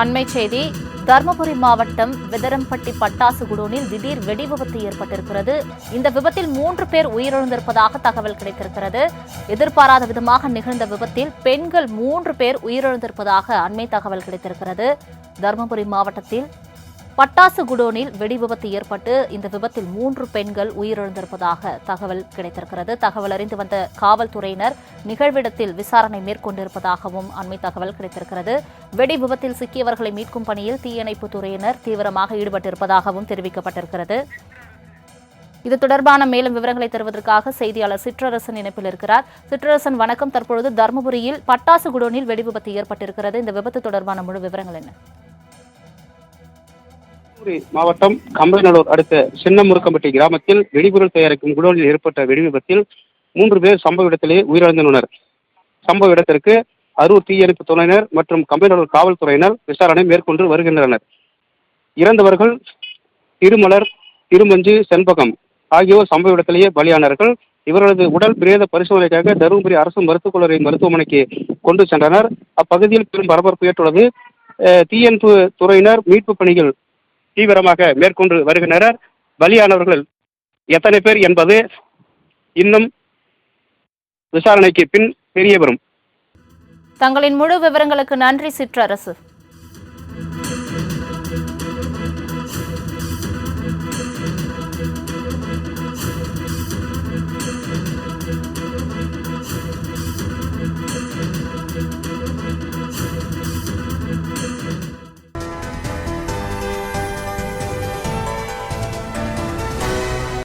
அண்மை செய்தி தருமபுரி மாவட்டம் விதரம்பட்டி பட்டாசு குடோனில் திடீர் வெடி விபத்து ஏற்பட்டிருக்கிறது. இந்த விபத்தில் மூன்று பேர் உயிரிழந்திருப்பதாக தகவல் கிடைத்திருக்கிறது. எதிர்பாராத விதமாக நிகழ்ந்த விபத்தில் பெண்கள் மூன்று பேர் உயிரிழந்திருப்பதாக அண்மை தகவல் கிடைத்திருக்கிறது. தருமபுரி மாவட்டத்தில் பட்டாசு குடோனில் வெடிவிபத்து ஏற்பட்டு இந்த விபத்தில் மூன்று பெண்கள் உயிரிழந்திருப்பதாக தகவல் கிடைத்திருக்கிறது. தகவல் அறிந்து வந்த காவல்துறையினர் நிகழ்விடத்தில் விசாரணை மேற்கொண்டிருப்பதாகவும் அண்மை தகவல் கிடைத்திருக்கிறது. வெடி விபத்தில் சிக்கியவர்களை மீட்கும் பணியில் தீயணைப்புத் துறையினர் தீவிரமாக ஈடுபட்டிருப்பதாகவும் தெரிவிக்கப்பட்டிருக்கிறது. இது தொடர்பான மேலும் விவரங்களை தருவதற்காக செய்தியாளர் சிற்றரசன் இணைப்பில் இருக்கிறார். சிற்றரசன் வணக்கம். தற்பொழுது தருமபுரியில் பட்டாசு குடோனில் வெடி விபத்து ஏற்பட்டிருக்கிறது. இந்த விபத்து தொடர்பான முழு விவரங்கள் என்ன? தூத்துக்குடி மாவட்டம் கம்பைநல்லூர் அடுத்த சின்னமுருக்கம்பட்டி கிராமத்தில் வெடிபொருள் தயாரிக்கும் குடோனில் ஏற்பட்ட வெடி விபத்தில் மூன்று பேர் சம்பவ இடத்திலேயே உயிரிழந்துள்ளனர். சம்பவ இடத்திற்கு அரூர் தீயணைப்பு துறையினர் மற்றும் கம்பைநல்லூர் காவல்துறையினர் விசாரணை மேற்கொண்டு வருகின்றனர். இறந்தவர்கள் திருமலர் திருமஞ்சு செண்பகம் ஆகியோர் சம்பவ இடத்திலேயே பலியானார்கள் இவர்களது உடல் பிரேத பரிசோதனைக்காக தருமபுரி அரசு மருத்துவக் மருத்துவமனைக்கு கொண்டு சென்றனர். அப்பகுதியில் பெரும் பரபரப்பு ஏற்றுள்ளது அஹ், தீயணைப்பு துறையினர் மீட்பு பணிகள் தீவிரமாக மேற்கொண்டு வருகின்றனர். பலியானவர்கள் எத்தனை பேர் என்பது இன்னும் விசாரணைக்கு பின் தெரிய வரும் தங்களின் முழு விவரங்களுக்கு நன்றி சிற்றரசு.